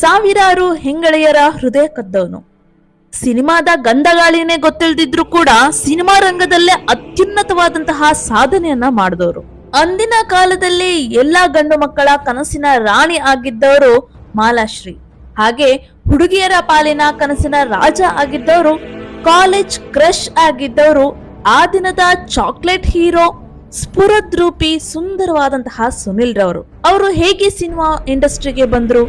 ಸಾವಿರಾರು ಹೆಂಗಳೆಯರ ಹೃದಯ ಕದ್ದವನು. ಸಿನಿಮಾದ ಗಂಧಗಾಳಿನೇ ಗೊತ್ತಿಲ್ದಿದ್ರು ಕೂಡ ಸಿನಿಮಾ ರಂಗದಲ್ಲೇ ಅತ್ಯುನ್ನತವಾದಂತಹ ಸಾಧನೆಯನ್ನ ಮಾಡಿದವರು. ಅಂದಿನ ಕಾಲದಲ್ಲಿ ಎಲ್ಲಾ ಗಂಡು ಮಕ್ಕಳ ಕನಸಿನ ರಾಣಿ ಆಗಿದ್ದವರು ಮಾಲಾಶ್ರೀ. ಹಾಗೆ ಹುಡುಗಿಯರ ಪಾಲಿನ ಕನಸಿನ ರಾಜ ಆಗಿದ್ದವರು, ಕಾಲೇಜ್ ಕ್ರಶ್ ಆಗಿದ್ದವರು, ಆ ದಿನದ ಚಾಕ್ಲೇಟ್ ಹೀರೋ, ಸ್ಫುರದ್ರೂಪಿ ಸುಂದರವಾದಂತಹ ಸುನಿಲ್ ರವರು ಅವರು ಹೇಗೆ ಸಿನಿಮಾ ಇಂಡಸ್ಟ್ರಿಗೆ ಬಂದ್ರು?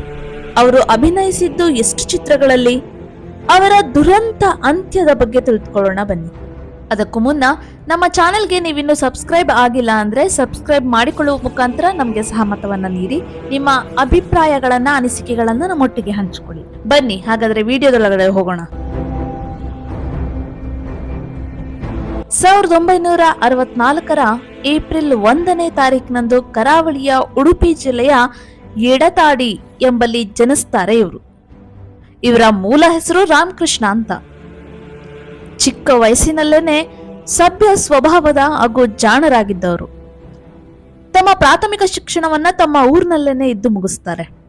ಅವರು ಅಭಿನಯಿಸಿದ್ದು ಎಷ್ಟು ಚಿತ್ರಗಳಲ್ಲಿ? ಅವರ ದುರಂತ ಅಂತ್ಯದ ಬಗ್ಗೆ ತಿಳಿದುಕೊಳ್ಳೋಣ ಬನ್ನಿ. ಅದಕ್ಕೂ ಮುನ್ನ ನಮ್ಮ ಚಾನೆಲ್ಗೆ ನೀವಿನ್ನು ಸಬ್ಸ್ಕ್ರೈಬ್ ಆಗಿಲ್ಲ ಅಂದ್ರೆ ಸಬ್ಸ್ಕ್ರೈಬ್ ಮಾಡಿಕೊಳ್ಳುವ ಮುಖಾಂತರ ನಮಗೆ ಸಹಮತವನ್ನ ನೀಡಿ, ನಿಮ್ಮ ಅಭಿಪ್ರಾಯಗಳನ್ನ, ಅನಿಸಿಕೆಗಳನ್ನು ನಮ್ಮೊಟ್ಟಿಗೆ ಹಂಚಿಕೊಳ್ಳಿ. ಬನ್ನಿ, ಹಾಗಾದ್ರೆ ವಿಡಿಯೋದೊಳಗಡೆ ಹೋಗೋಣ. ಸಾವಿರದ ಒಂಬೈನೂರ ಅರವತ್ನಾಲ್ಕರ ಏಪ್ರಿಲ್ ಒಂದನೇ ತಾರೀಕಿನಂದು ಕರಾವಳಿಯ ಉಡುಪಿ ಜಿಲ್ಲೆಯ ಎಡತಾಡಿ ಎಂಬಲ್ಲಿ ಜನಿಸ್ತಾರೆ ಇವರು. ಇವರ ಮೂಲ ಹೆಸರು ರಾಮಕೃಷ್ಣ ಅಂತ. ಚಿಕ್ಕ ವಯಸ್ಸಿನಲ್ಲೇನೆ ಸಭ್ಯ ಸ್ವಭಾವದ ಹಾಗೂ ಜಾಣರಾಗಿದ್ದವರು. ತಮ್ಮ ಪ್ರಾಥಮಿಕ ಶಿಕ್ಷಣವನ್ನ ತಮ್ಮ ಊರಿನಲ್ಲೇನೆ ಇದ್ದು ಮುಗಿಸ್ತಾರೆ.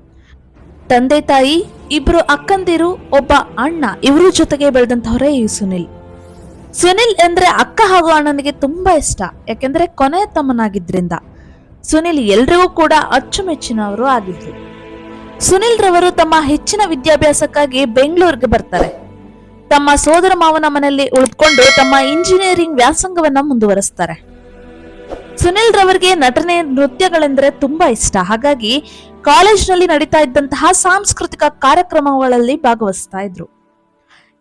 ತಂದೆ ತಾಯಿ, ಇಬ್ರು ಅಕ್ಕಂದಿರು, ಒಬ್ಬ ಅಣ್ಣ, ಇವರ ಜೊತೆಗೆ ಬೆಳೆದಂತವರೇ ಈ ಸುನಿಲ್. ಸುನಿಲ್ ಎಂದ್ರೆ ಅಕ್ಕ ಹಾಗೂ ಅಣ್ಣನಿಗೆ ತುಂಬಾ ಇಷ್ಟ, ಯಾಕೆಂದ್ರೆ ಕೊನೆಯ ತಮ್ಮನಾಗಿದ್ರಿಂದ ಸುನಿಲ್ ಎಲ್ರಿಗೂ ಕೂಡ ಅಚ್ಚುಮೆಚ್ಚಿನವರು ಆಗಿದ್ರು. ಸುನಿಲ್ ರವರು ತಮ್ಮ ಹೆಚ್ಚಿನ ವಿದ್ಯಾಭ್ಯಾಸಕ್ಕಾಗಿ ಬೆಂಗಳೂರಿಗೆ ಬರ್ತಾರೆ. ತಮ್ಮ ಸೋದರ ಮಾವನ ಮನೆಯಲ್ಲಿ ಉಳಿದುಕೊಂಡು ತಮ್ಮ ಇಂಜಿನಿಯರಿಂಗ್ ವ್ಯಾಸಂಗವನ್ನ ಮುಂದುವರೆಸ್ತಾರೆ. ಸುನಿಲ್ ರವರಿಗೆ ನಟನೆ ನೃತ್ಯಗಳೆಂದರೆ ತುಂಬಾ ಇಷ್ಟ. ಹಾಗಾಗಿ ಕಾಲೇಜ್ನಲ್ಲಿ ನಡೀತಾ ಇದ್ದಂತಹ ಸಾಂಸ್ಕೃತಿಕ ಕಾರ್ಯಕ್ರಮಗಳಲ್ಲಿ ಭಾಗವಹಿಸ್ತಾ ಇದ್ರು.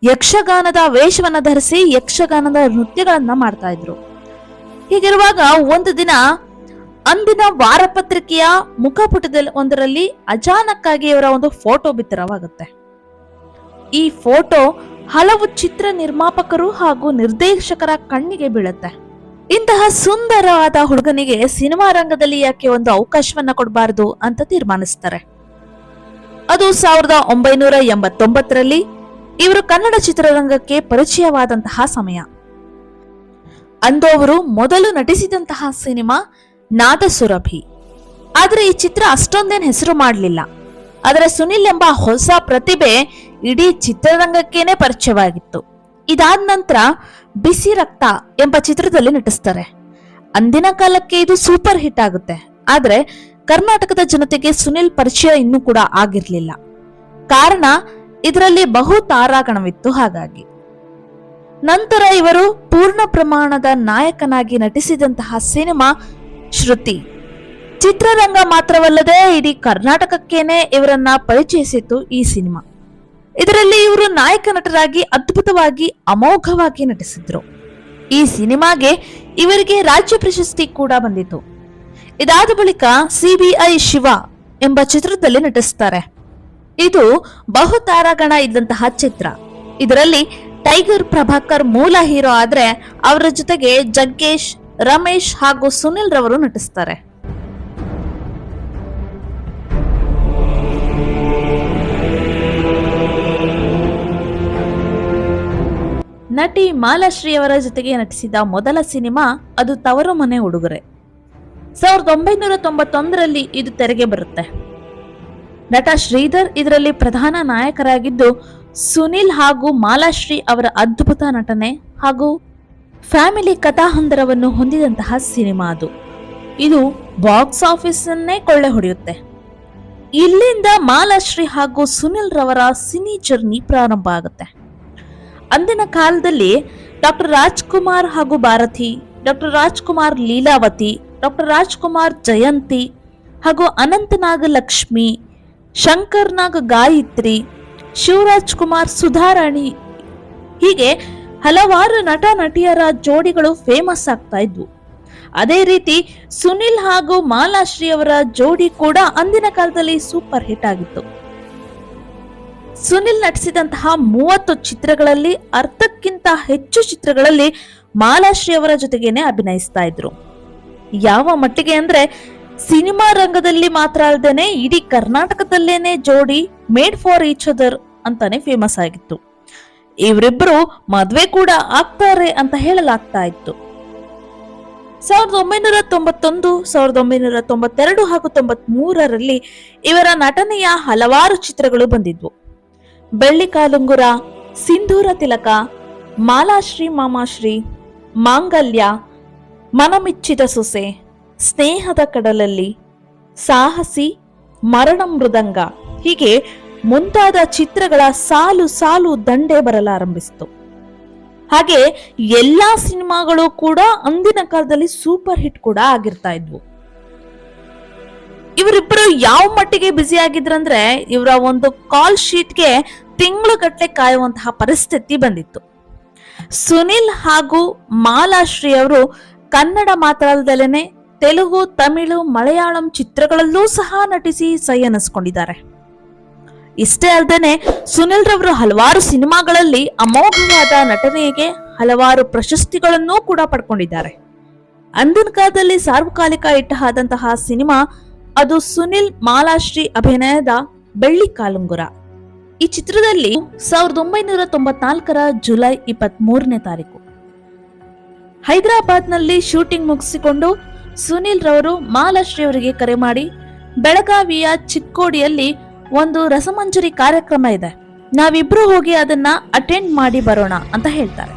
ಯಕ್ಷಗಾನದ ವೇಷವನ್ನ ಧರಿಸಿ ಯಕ್ಷಗಾನದ ನೃತ್ಯಗಳನ್ನ ಮಾಡ್ತಾ ಇದ್ರು. ಹೀಗಿರುವಾಗ ಒಂದು ದಿನ ಅಂದಿನ ವಾರಪತ್ರಿಕೆಯ ಮುಖಪುಟದಲ್ಲಿ ಒಂದರಲ್ಲಿ ಅಜಾನಕ್ಕಾಗಿ ಇವರ ಒಂದು ಫೋಟೋ ಬಿತ್ತರವಾಗುತ್ತೆ. ಈ ಫೋಟೋ ಹಲವು ಚಿತ್ರ ನಿರ್ಮಾಪಕರು ಹಾಗೂ ನಿರ್ದೇಶಕರ ಕಣ್ಣಿಗೆ ಬೀಳುತ್ತೆ. ಇಂತಹ ಸುಂದರವಾದ ಹುಡುಗನಿಗೆ ಸಿನಿಮಾ ರಂಗದಲ್ಲಿ ಯಾಕೆ ಒಂದು ಅವಕಾಶವನ್ನ ಕೊಡಬಾರದು ಅಂತ ತೀರ್ಮಾನಿಸ್ತಾರೆ. ಅದು ಸಾವಿರದ ಒಂಬೈನೂರ ಎಂಬತ್ತೊಂಬತ್ತರಲ್ಲಿ ಇವರು ಕನ್ನಡ ಚಿತ್ರರಂಗಕ್ಕೆ ಪರಿಚಯವಾದಂತಹ ಸಮಯ. ಅಂದು ಅವರು ಮೊದಲು ನಟಿಸಿದಂತಹ ಸಿನಿಮಾ ನಾದಸುರಭಿ. ಆದ್ರೆ ಈ ಚಿತ್ರ ಅಷ್ಟೊಂದೇನು ಹೆಸರು ಮಾಡಲಿಲ್ಲ. ಆದರೆ ಸುನಿಲ್ ಎಂಬ ಹೊಸ ಪ್ರತಿಭೆ ಇಡೀ ಚಿತ್ರರಂಗಕ್ಕೇನೆ ಪರಿಚಯವಾಗಿತ್ತು. ಇದಾದ ನಂತರ ಬಿಸಿ ರಕ್ತ ಎಂಬ ಚಿತ್ರದಲ್ಲಿ ನಟಿಸ್ತಾರೆ. ಅಂದಿನ ಕಾಲಕ್ಕೆ ಇದು ಸೂಪರ್ ಹಿಟ್ ಆಗುತ್ತೆ. ಆದರೆ ಕರ್ನಾಟಕದ ಜನತೆಗೆ ಸುನಿಲ್ ಪರಿಚಯ ಇನ್ನೂ ಕೂಡ ಆಗಿರಲಿಲ್ಲ. ಕಾರಣ ಇದರಲ್ಲಿ ಬಹು ತಾರಾಗಣವಿತ್ತು ಹಾಗಾಗಿ. ನಂತರ ಇವರು ಪೂರ್ಣ ಪ್ರಮಾಣದ ನಾಯಕನಾಗಿ ನಟಿಸಿದಂತಹ ಸಿನಿಮಾ ಶ್ರುತಿ. ಚಿತ್ರರಂಗ ಮಾತ್ರವಲ್ಲದೆ ಇಡೀ ಕರ್ನಾಟಕಕ್ಕೇನೆ ಇವರನ್ನ ಪರಿಚಯಿಸಿತ್ತು ಈ ಸಿನಿಮಾ. ಇದರಲ್ಲಿ ಇವರು ನಾಯಕ ನಟರಾಗಿ ಅದ್ಭುತವಾಗಿ ಅಮೋಘವಾಗಿ ನಟಿಸಿದ್ರು. ಈ ಸಿನಿಮಾಗೆ ಇವರಿಗೆ ರಾಜ್ಯ ಪ್ರಶಸ್ತಿ ಕೂಡ ಬಂದಿತು ಇದಾದ ಬಳಿಕ ಸಿಬಿಐ ಶಿವ ಎಂಬ ಚಿತ್ರದಲ್ಲಿ ನಟಿಸ್ತಾರೆ. ಇದು ಬಹು ತಾರಾಗಣ ಇದ್ದಂತಹ ಚಿತ್ರ. ಇದರಲ್ಲಿ ಟೈಗರ್ ಪ್ರಭಾಕರ್ ಮೂಲ ಹೀರೋ ಆದ್ರೆ ಅವರ ಜೊತೆಗೆ ಜಗ್ಗೇಶ್ ರಮೇಶ್ ಹಾಗೂ ಸುನಿಲ್ ರವರು ನಟಿಸ್ತಾರೆ. ನಟಿ ಮಾಲಾಶ್ರೀ ಅವರ ಜೊತೆಗೆ ನಟಿಸಿದ ಮೊದಲ ಸಿನಿಮಾ ಅದು ತವರು ಮನೆ ಉಡುಗೊರೆ. ಸಾವಿರದ ಒಂಬೈನೂರ ತೊಂಬತ್ತೊಂದರಲ್ಲಿ ಇದು ತೆರೆಗೆ ಬರುತ್ತೆ. ನಟ ಶ್ರೀಧರ್ ಇದರಲ್ಲಿ ಪ್ರಧಾನ ನಾಯಕರಾಗಿದ್ದು ಸುನಿಲ್ ಹಾಗೂ ಮಾಲಾಶ್ರೀ ಅವರ ಅದ್ಭುತ ನಟನೆ ಹಾಗೂ ಫ್ಯಾಮಿಲಿ ಕಥಾಹಂದರವನ್ನು ಹೊಂದಿದಂತಹ ಸಿನಿಮಾ ಅದು. ಇದು ಬಾಕ್ಸ್ ಆಫೀಸನ್ನೇ ಕೊಳ್ಳೆ ಹೊಡೆಯುತ್ತೆ. ಇಲ್ಲಿಂದ ಮಾಲಾಶ್ರೀ ಹಾಗೂ ಸುನಿಲ್ ರವರ ಸಿನಿ ಜರ್ನಿ ಪ್ರಾರಂಭ ಆಗುತ್ತೆ. ಅಂದಿನ ಕಾಲದಲ್ಲಿ ಡಾಕ್ಟರ್ ರಾಜ್ಕುಮಾರ್ ಹಾಗೂ ಭಾರತಿ, ಡಾಕ್ಟರ್ ರಾಜ್ಕುಮಾರ್ ಲೀಲಾವತಿ, ಡಾಕ್ಟರ್ ರಾಜ್ಕುಮಾರ್ ಜಯಂತಿ ಹಾಗೂ ಅನಂತನಾಗ ಲಕ್ಷ್ಮಿ ಶಂಕರ್ನಾಗ ಗಾಯತ್ರಿ ಶಿವರಾಜ್ ಕುಮಾರ್ ಸುಧಾರಾಣಿ ಹೀಗೆ ಹಲವಾರು ನಟ ನಟಿಯರ ಜೋಡಿಗಳು ಫೇಮಸ್ ಆಗ್ತಾ ಇದ್ವು. ಅದೇ ರೀತಿ ಸುನಿಲ್ ಹಾಗೂ ಮಾಲಾಶ್ರೀ ಅವರ ಜೋಡಿ ಕೂಡ ಅಂದಿನ ಕಾಲದಲ್ಲಿ ಸೂಪರ್ ಹಿಟ್ ಆಗಿತ್ತು. ಸುನಿಲ್ ನಟಿಸಿದಂತಹ ಮೂವತ್ತು ಚಿತ್ರಗಳಲ್ಲಿ ಅರ್ಧಕ್ಕಿಂತ ಹೆಚ್ಚು ಚಿತ್ರಗಳಲ್ಲಿ ಮಾಲಾಶ್ರೀ ಅವರ ಜೊತೆಗೇನೆ ಅಭಿನಯಿಸ್ತಾ ಇದ್ರು. ಯಾವ ಮಟ್ಟಿಗೆ ಅಂದ್ರೆ ಸಿನಿಮಾ ರಂಗದಲ್ಲಿ ಮಾತ್ರ ಅಲ್ಲದೇನೆ ಇಡೀ ಕರ್ನಾಟಕದಲ್ಲೇನೆ ಜೋಡಿ ಮೇಡ್ ಫಾರ್ ಈಚ್ ಅದರ್ ಅಂತಾನೆ ಫೇಮಸ್ ಆಗಿತ್ತು. ಇವರಿಬ್ಬರು ಮದ್ವೆ ಕೂಡ ಆಗ್ತಾರೆ ಅಂತ ಹೇಳಲಾಗ್ತಾ ಇತ್ತು. ಸಾವಿರದ ಒಂಬೈನೂರ ತೊಂಬತ್ತೊಂದು, ಸಾವಿರದ ಒಂಬೈನೂರ ತೊಂಬತ್ತೆರಡು ಹಾಗೂ ತೊಂಬತ್ ಮೂರರಲ್ಲಿ ಇವರ ನಟನೆಯ ಹಲವಾರು ಚಿತ್ರಗಳು ಬಂದಿದ್ವು. ಬೆಳ್ಳಿ ಕಾಲುಂಗುರ, ಸಿಂಧೂರ ತಿಲಕ, ಮಾಲಾಶ್ರೀ ಮಾಮಾಶ್ರೀ, ಮಾಂಗಲ್ಯ, ಮನಮಿಚ್ಚಿದ ಸೊಸೆ, ಸ್ನೇಹದ ಕಡಲಲ್ಲಿ, ಸಾಹಸಿ ಮರಣ ಮೃದಂಗ ಹೀಗೆ ಮುಂತಾದ ಚಿತ್ರಗಳ ಸಾಲು ಸಾಲು ದಂಡೆ ಬರಲಾರಂಭಿಸಿತು. ಹಾಗೆ ಎಲ್ಲಾ ಸಿನಿಮಾಗಳು ಕೂಡ ಅಂದಿನ ಕಾಲದಲ್ಲಿ ಸೂಪರ್ ಹಿಟ್ ಕೂಡ ಆಗಿರ್ತಾ ಇದ್ವು. ಇವರಿಬ್ಬರು ಯಾವ ಮಟ್ಟಿಗೆ ಬ್ಯುಸಿ ಆಗಿದ್ರಂದ್ರೆ ಇವರ ಒಂದು ಕಾಲ್ ಶೀಟ್ಗೆ ತಿಂಗಳುಗಟ್ಟಲೆ ಕಾಯುವಂತಹ ಪರಿಸ್ಥಿತಿ ಬಂದಿತ್ತು. ಸುನಿಲ್ ಹಾಗೂ ಮಾಲಾಶ್ರೀ ಅವರು ಕನ್ನಡ ಮಾತ್ರದಲ್ಲೇನೆ ತೆಲುಗು, ತಮಿಳು, ಮಲಯಾಳಂ ಚಿತ್ರಗಳಲ್ಲೂ ಸಹ ನಟಿಸಿ ಸೈ ಅನ್ನಿಸ್ಕೊಂಡಿದ್ದಾರೆ ಇಷ್ಟೇ ಅಲ್ಲದೆ ಸುನಿಲ್ ರವರು ಹಲವಾರು ಸಿನಿಮಾಗಳಲ್ಲಿ ಅಮೋಘವಾದ ನಟನೆಗೆ ಹಲವಾರು ಪ್ರಶಸ್ತಿಗಳನ್ನೂ ಕೂಡ ಪಡ್ಕೊಂಡಿದ್ದಾರೆ. ಅಂದಿನ ಕಾಲದಲ್ಲಿ ಸಾರ್ವಕಾಲಿಕ ಇಟ್ಟಹಾದಂತಹ ಸಿನಿಮಾ ಅದು ಸುನಿಲ್ ಮಾಲಾಶ್ರೀ ಅಭಿನಯದ ಬೆಳ್ಳಿ ಕಾಲುಂಗುರ. ಈ ಚಿತ್ರದಲ್ಲಿ ಸಾವಿರದ ಒಂಬೈನೂರ ತೊಂಬತ್ನಾಲ್ಕರ ಜುಲೈ ಇಪ್ಪತ್ತ್ ಮೂರನೇ ತಾರೀಕು. ಹೈದರಾಬಾದ್ನಲ್ಲಿ ಶೂಟಿಂಗ್ ಮುಗಿಸಿಕೊಂಡು ಸುನಿಲ್ ರವರು ಮಾಲಾಶ್ರೀ ಅವರಿಗೆ ಕರೆ ಮಾಡಿ ಬೆಳಗಾವಿಯ ಚಿಕ್ಕೋಡಿಯಲ್ಲಿ ಒಂದು ರಸಮಂಜರಿ ಕಾರ್ಯಕ್ರಮ ಇದೆ. ನಾವಿಬ್ರು ಹೋಗಿ ಅದನ್ನ ಅಟೆಂಡ್ ಮಾಡಿ ಬರೋಣ ಅಂತ ಹೇಳ್ತಾರೆ.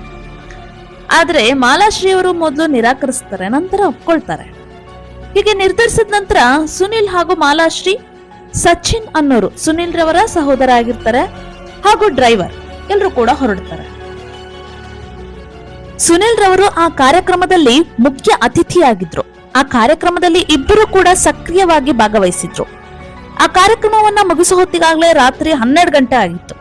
ಆದ್ರೆ ಮಾಲಾಶ್ರೀ ಅವರು ಮೊದಲು ನಿರಾಕರಿಸ್ತಾರೆ, ನಂತರ ಒಪ್ಕೊಳ್ತಾರೆ. ಹೀಗೆ ನಿರ್ಧರಿಸಿದ ನಂತರ ಸುನಿಲ್ ಹಾಗೂ ಮಾಲಾಶ್ರೀ ಸಚಿನ್ ಅನ್ನೋರು ಸುನಿಲ್ ರವರ ಸಹೋದರ ಆಗಿರ್ತಾರೆ ಹಾಗೂ ಡ್ರೈವರ್ ಎಲ್ಲರೂ ಕೂಡ ಹೊರಡ್ತಾರೆ. ಸುನಿಲ್ ರವರು ಆ ಕಾರ್ಯಕ್ರಮದಲ್ಲಿ ಮುಖ್ಯ ಅತಿಥಿಯಾಗಿದ್ರು. ಆ ಕಾರ್ಯಕ್ರಮದಲ್ಲಿ ಇಬ್ಬರು ಕೂಡ ಸಕ್ರಿಯವಾಗಿ ಭಾಗವಹಿಸಿದ್ರು. ಆ ಕಾರ್ಯಕ್ರಮವನ್ನ ಮುಗಿಸೋ ಹೊತ್ತಿಗಾಗಲೇ ರಾತ್ರಿ ಹನ್ನೆರಡು ಗಂಟೆ ಆಗಿತ್ತು.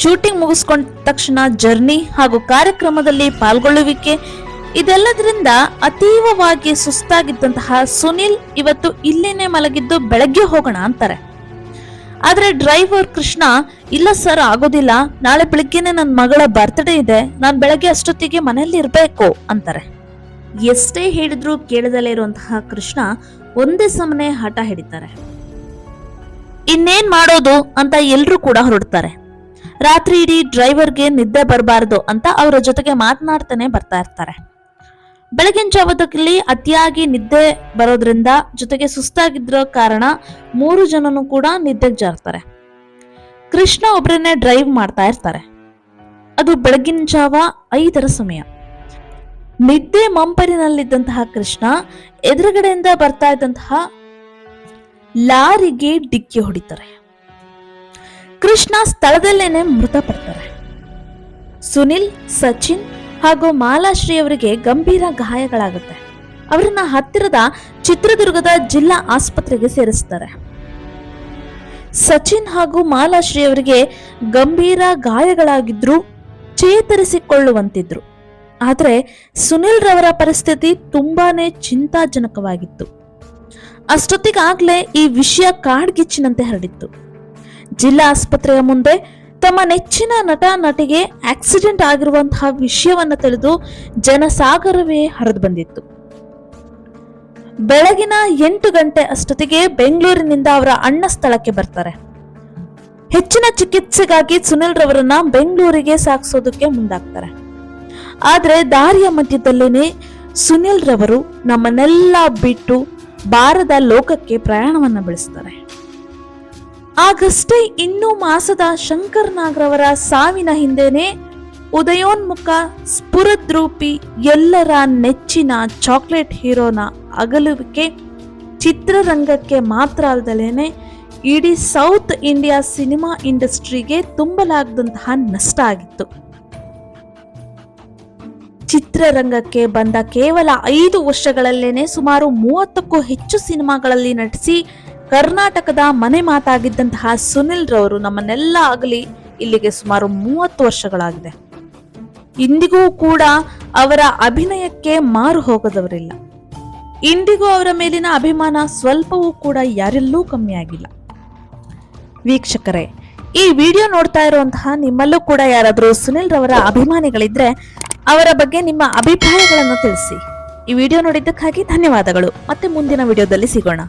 ಶೂಟಿಂಗ್ ಮುಗಿಸ್ಕೊಂಡ ತಕ್ಷಣ ಜರ್ನಿ ಹಾಗೂ ಕಾರ್ಯಕ್ರಮದಲ್ಲಿ ಪಾಲ್ಗೊಳ್ಳುವಿಕೆ, ಇದೆಲ್ಲದರಿಂದ ಅತೀವವಾಗಿ ಸುಸ್ತಾಗಿದ್ದಂತಹ ಸುನಿಲ್ ಇವತ್ತು ಇಲ್ಲಿನೇ ಮಲಗಿದ್ದು ಬೆಳಗ್ಗೆ ಹೋಗೋಣ ಅಂತಾರೆ. ಆದರೆ ಡ್ರೈವರ್ ಕೃಷ್ಣ, ಇಲ್ಲ ಸರ್, ಆಗೋದಿಲ್ಲ. ನಾಳೆ ಬೆಳಿಗ್ಗೆನೆ ನನ್ನ ಮಗಳ ಬರ್ತ್ಡೇ ಇದೆ. ನಾನು ಬೆಳಗ್ಗೆ ಅಷ್ಟೊತ್ತಿಗೆ ಮನೆಯಲ್ಲಿ ಇರಬೇಕು ಅಂತಾರೆ. ಎಷ್ಟೇ ಹೇಳಿದ್ರು ಕೇಳದಲ್ಲೇ ಇರುವಂತಹ ಕೃಷ್ಣ ಒಂದೇ ಸಮನೆ ಹಠ ಹಿಡಿತಾರೆ. ಇನ್ನೇನ್ ಮಾಡೋದು ಅಂತ ಎಲ್ರೂ ಕೂಡ ಹೊರಡ್ತಾರೆ. ರಾತ್ರಿ ಇಡೀ ಡ್ರೈವರ್ಗೆ ನಿದ್ದೆ ಬರಬಾರ್ದು ಅಂತ ಅವರ ಜೊತೆಗೆ ಮಾತನಾಡ್ತಾನೆ ಬರ್ತಾ ಇರ್ತಾರೆ. ಬೆಳಗಿನ ಜಾವದಲ್ಲಿ ಅತಿಯಾಗಿ ನಿದ್ದೆ ಬರೋದ್ರಿಂದ ಜೊತೆಗೆ ಸುಸ್ತಾಗಿದ್ರ ಕಾರಣ ಮೂರು ಜನನು ಕೂಡ ನಿದ್ದೆಗೆ ಜಾರ್ತಾರೆ. ಕೃಷ್ಣ ಒಬ್ಬರನ್ನೇ ಡ್ರೈವ್ ಮಾಡ್ತಾ ಇರ್ತಾರೆ. ಅದು ಬೆಳಗಿನ ಜಾವ ಐದರ ಸಮಯ. ನಿದ್ದೆ ಮಂಪರಿನಲ್ಲಿದ್ದಂತಹ ಕೃಷ್ಣ ಎದುರುಗಡೆಯಿಂದ ಬರ್ತಾ ಇದ್ದಂತಹ ಲಾರಿಗೆ ಡಿಕ್ಕಿ ಹೊಡಿತಾರೆ. ಕೃಷ್ಣ ಸ್ಥಳದಲ್ಲೇನೆ ಮೃತಪಡ್ತಾರೆ. ಸುನಿಲ್, ಸಚಿನ್ ಹಾಗೂ ಮಾಲಾಶ್ರೀ ಅವರಿಗೆ ಗಂಭೀರ ಗಾಯಗಳಾಗುತ್ತೆ. ಅವರನ್ನ ಹತ್ತಿರದ ಚಿತ್ರದುರ್ಗದ ಜಿಲ್ಲಾ ಆಸ್ಪತ್ರೆಗೆ ಸೇರಿಸ್ತಾರೆ. ಸಚಿನ್ ಹಾಗೂ ಮಾಲಾಶ್ರೀ ಅವರಿಗೆ ಗಂಭೀರ ಗಾಯಗಳಾಗಿದ್ರು ಚೇತರಿಸಿಕೊಳ್ಳುವಂತಿದ್ರು. ಆದರೆ ಸುನಿಲ್ ರವರ ಪರಿಸ್ಥಿತಿ ತುಂಬಾನೇ ಚಿಂತಾಜನಕವಾಗಿತ್ತು. ಅಷ್ಟೊತ್ತಿಗಾಗ್ಲೇ ಈ ವಿಷಯ ಕಾಡ್ಗಿಚ್ಚಿನಂತೆ ಹರಡಿತ್ತು. ಜಿಲ್ಲಾ ಆಸ್ಪತ್ರೆಯ ಮುಂದೆ ತಮ್ಮ ನೆಚ್ಚಿನ ನಟ ನಟಿಗೆ ಆಕ್ಸಿಡೆಂಟ್ ಆಗಿರುವಂತಹ ವಿಷಯವನ್ನ ತಿಳಿದು ಜನಸಾಗರವೇ ಹರಿದು ಬಂದಿತ್ತು. ಬೆಳಗಿನ ಎಂಟು ಗಂಟೆ ಅಷ್ಟೊತ್ತಿಗೆ ಬೆಂಗಳೂರಿನಿಂದ ಅವರ ಅಣ್ಣ ಸ್ಥಳಕ್ಕೆ ಬರ್ತಾರೆ. ಹೆಚ್ಚಿನ ಚಿಕಿತ್ಸೆಗಾಗಿ ಸುನಿಲ್ ರವರನ್ನ ಬೆಂಗಳೂರಿಗೆ ಸಾಗಿಸೋದಕ್ಕೆ ಮುಂದಾಗ್ತಾರೆ. ಆದ್ರೆ ದಾರಿಯ ಮಧ್ಯದಲ್ಲೇನೆ ಸುನಿಲ್ ರವರು ನಮ್ಮನ್ನೆಲ್ಲ ಬಿಟ್ಟು ಬಾರದ ಲೋಕಕ್ಕೆ ಪ್ರಯಾಣವನ್ನ ಬೆಳೆಸ್ತಾರೆ. ಆಗಷ್ಟೇ ಇನ್ನೂ ಮಾಸದ ಶಂಕರ್ ನಾಗ್ರವರ ಸಾವಿನ ಹಿಂದೆನೆ ಉದಯೋನ್ಮುಖ ಸ್ಫುರದ್ರೂಪಿ ಎಲ್ಲರ ನೆಚ್ಚಿನ ಚಾಕ್ಲೇಟ್ ಹೀರೋನ ಅಗಲುವಿಕೆ ಚಿತ್ರರಂಗಕ್ಕೆ ಮಾತ್ರ ಅಲ್ಲದಲೇನೆ ಇಡೀ ಸೌತ್ ಇಂಡಿಯಾ ಸಿನಿಮಾ ಇಂಡಸ್ಟ್ರಿಗೆ ತುಂಬಲಾಗದಂತಹ ನಷ್ಟ ಆಗಿತ್ತು. ಚಿತ್ರರಂಗಕ್ಕೆ ಬಂದ ಕೇವಲ ಐದು ವರ್ಷಗಳಲ್ಲೇನೆ ಸುಮಾರು ಮೂವತ್ತಕ್ಕೂ ಹೆಚ್ಚು ಸಿನಿಮಾಗಳಲ್ಲಿ ನಟಿಸಿ ಕರ್ನಾಟಕದ ಮನೆ ಮಾತಾಗಿದ್ದಂತಹ ಸುನಿಲ್ ರವರು ನಮ್ಮನ್ನೆಲ್ಲ ಆಗಲಿ ಇಲ್ಲಿಗೆ ಸುಮಾರು ಮೂವತ್ತು ವರ್ಷಗಳಾಗಿದೆ. ಇಂದಿಗೂ ಕೂಡ ಅವರ ಅಭಿನಯಕ್ಕೆ ಮಾರು ಹೋಗದವರಿಲ್ಲ. ಇಂದಿಗೂ ಅವರ ಮೇಲಿನ ಅಭಿಮಾನ ಸ್ವಲ್ಪವೂ ಕೂಡ ಯಾರೆಲ್ಲೂ ಕಮ್ಮಿ ಆಗಿಲ್ಲ ವೀಕ್ಷಕರೇ, ಈ ವಿಡಿಯೋ ನೋಡ್ತಾ ಇರುವಂತಹ ನಿಮ್ಮಲ್ಲೂ ಕೂಡ ಯಾರಾದರೂ ಸುನಿಲ್ ರವರ ಅಭಿಮಾನಿಗಳಿದ್ರೆ ಅವರ ಬಗ್ಗೆ ನಿಮ್ಮ ಅಭಿಪ್ರಾಯಗಳನ್ನು ತಿಳಿಸಿ. ಈ ವಿಡಿಯೋ ನೋಡಿದ್ದಕ್ಕಾಗಿ ಧನ್ಯವಾದಗಳು. ಮತ್ತೆ ಮುಂದಿನ ವಿಡಿಯೋದಲ್ಲಿ ಸಿಗೋಣ.